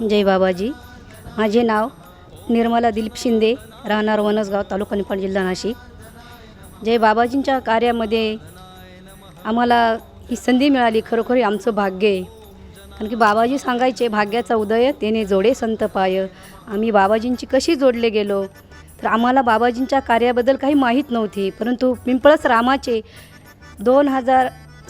जय बाबाजी. माझे नाव निर्मला दिलीप शिंदे राहणार वनसगाव तालुका निपाण जिल्हा नाशिक. जय बाबाजींच्या कार्यामध्ये आम्हाला ही संधी मिळाली खरोखर आमचं भाग्य आहे. कारण की बाबाजी सांगायचे भाग्याचा उदय तेने जोडे संत पाय. आम्ही बाबाजींची कशी जोडले गेलो? तर आम्हाला बाबाजींच्या कार्याबद्दल काही माहीत नव्हती परंतु पिंपळस रामाचे दोन हजार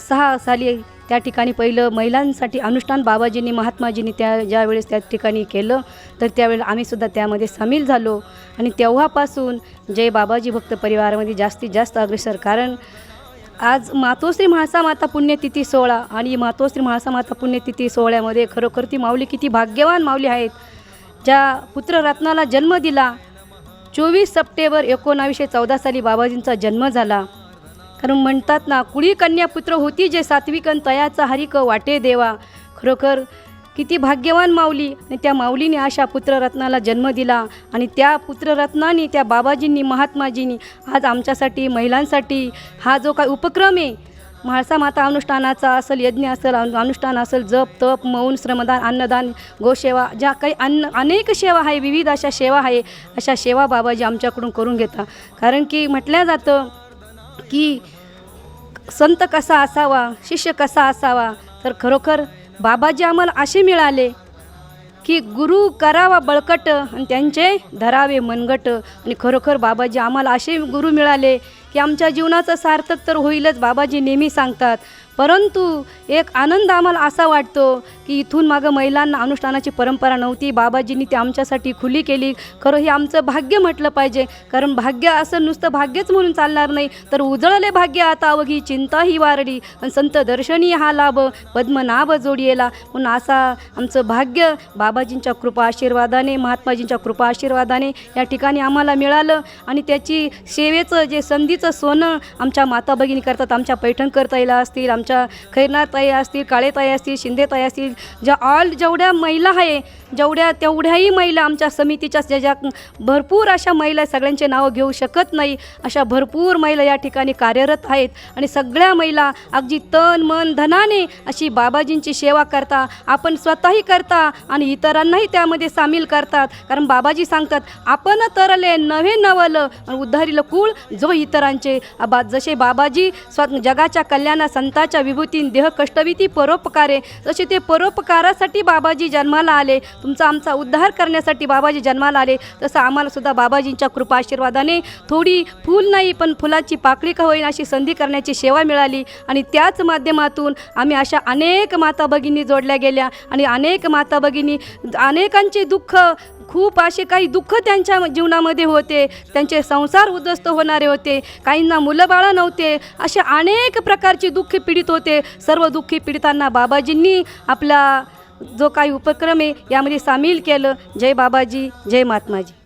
सहा साली त्या ठिकाणी पहिलं महिलांसाठी अनुष्ठान बाबाजींनी महात्माजींनी त्या ज्यावेळेस त्या ठिकाणी केलं तर त्यावेळेला आम्हीसुद्धा त्यामध्ये सामील झालो. आणि तेव्हापासून जय बाबाजी भक्त परिवारामध्ये जास्तीत जास्त अग्रेसर. कारण आज मातोश्री म्हाळसा माता पुण्यतिथी सोहळा आणि मातोश्री म्हाळसा माता पुण्यतिथी सोहळ्यामध्ये खरोखर ती माऊली किती भाग्यवान माऊली आहेत. ज्या पुत्ररत्नाला जन्म दिला चोवीस सप्टेंबर एकोणावीसशे चौदा साली बाबाजींचा जन्म झाला. कारण म्हणतात ना कुळी कन्यापुत्र होती जे सात्विकन तयाचा हरिक वाटे देवा. खरोखर किती भाग्यवान माऊली. आणि त्या माऊलीने अशा पुत्ररत्नाला जन्म दिला. आणि त्या पुत्ररत्नाने त्या बाबाजींनी महात्माजींनी आज आमच्यासाठी महिलांसाठी हा जो काय उपक्रम आहे म्हाळसा माता अनुष्ठानाचा असेल यज्ञ असेल अनु- अनुष्ठान असेल जप तप मौन श्रमदान अन्नदान गोसेवा ज्या काही अन्न अनेक सेवा आहे विविध अशा सेवा आहे अशा सेवा बाबाजी आमच्याकडून करून घेता कारण की म्हटलं जातं की संत कसा असावा शिष्य कसा असावा तर खरोखर बाबाजी आम्हाला असे मिळाले की गुरु करावा बळकट आणि त्यांचे धरावे मनगट. आणि खरोखर बाबाजी आम्हाला असे गुरु मिळाले की आमच्या जीवनाचं सार्थक तर होईलच बाबाजी नेहमी सांगतात. परंतु एक आनंद आम्हाला असा वाटतो की इथून मागं महिलांना अनुष्ठानाची परंपरा नव्हती. बाबाजींनी ती आमच्यासाठी खुली केली. खरं हे आमचं भाग्य म्हटलं पाहिजे. कारण भाग्य असं नुसतं भाग्यच म्हणून चालणार नाही. तर उजळले भाग्य आता अवघी चिंता ही वारडी आणि संत दर्शनी हा लाभ पद्मनाभ जोडियेला. म्हणून असा आमचं भाग्य बाबाजींच्या कृपा आशीर्वादाने महात्माजींच्या कृपा आशीर्वादाने या ठिकाणी आम्हाला मिळालं. आणि त्याची सेवेचं जे संधीचं सोनं आमच्या माता भगिनी करतात आमच्या पैठण करता येईल असतील आमच्या खैरनाथ ताई असतील काळे ताई असतील शिंदे ताई असतील ज्या ऑल जेवढ्या महिला आहे जेवढ्या तेवढ्याही महिला आमच्या समितीच्या ज्या ज्या भरपूर अशा महिला सगळ्यांचे नावं घेऊ शकत नाही. अशा भरपूर महिला या ठिकाणी कार्यरत आहेत आणि सगळ्या महिला अगदी तन मन धनाने अशी बाबाजींची सेवा करता आपण स्वतःही करता आणि इतरांनाही त्यामध्ये सामील करतात. कारण बाबाजी सांगतात आपण तरले नव्हे नवलं आणि उद्धारीलं कुळ जो इतरांचे. बा जसे बाबाजी स्व जगाच्या कल्याणा संताच्या विभूतीन देह कष्टविती परोपकारे जसे ते परोपकारासाठी बाबाजी जन्माला आले. तुमचा आमचा उद्धार करण्यासाठी बाबाजी जन्माला आले. तसं आम्हालासुद्धा बाबाजींच्या कृपा आशीर्वादाने थोडी फूल नाही पण फुलाची पाकळी का होईल अशी संधी करण्याची सेवा मिळाली. आणि त्याच माध्यमातून आम्ही अशा अनेक माता भगिनी जोडल्या गेल्या. आणि अनेक माता भगिनी अनेकांचे दुःख खूप असे काही दुःख त्यांच्या जीवनामध्ये होते. त्यांचे संसार उद्ध्वस्त होणारे होते. काहींना मुलं बाळं नव्हते. असे अनेक प्रकारचे दुःख पीडित होते. सर्व दुःखी पीडितांना बाबाजींनी आपला जो काही उपक्रम आहे यामध्ये सामील केलं. जय बाबाजी जय महात्माजी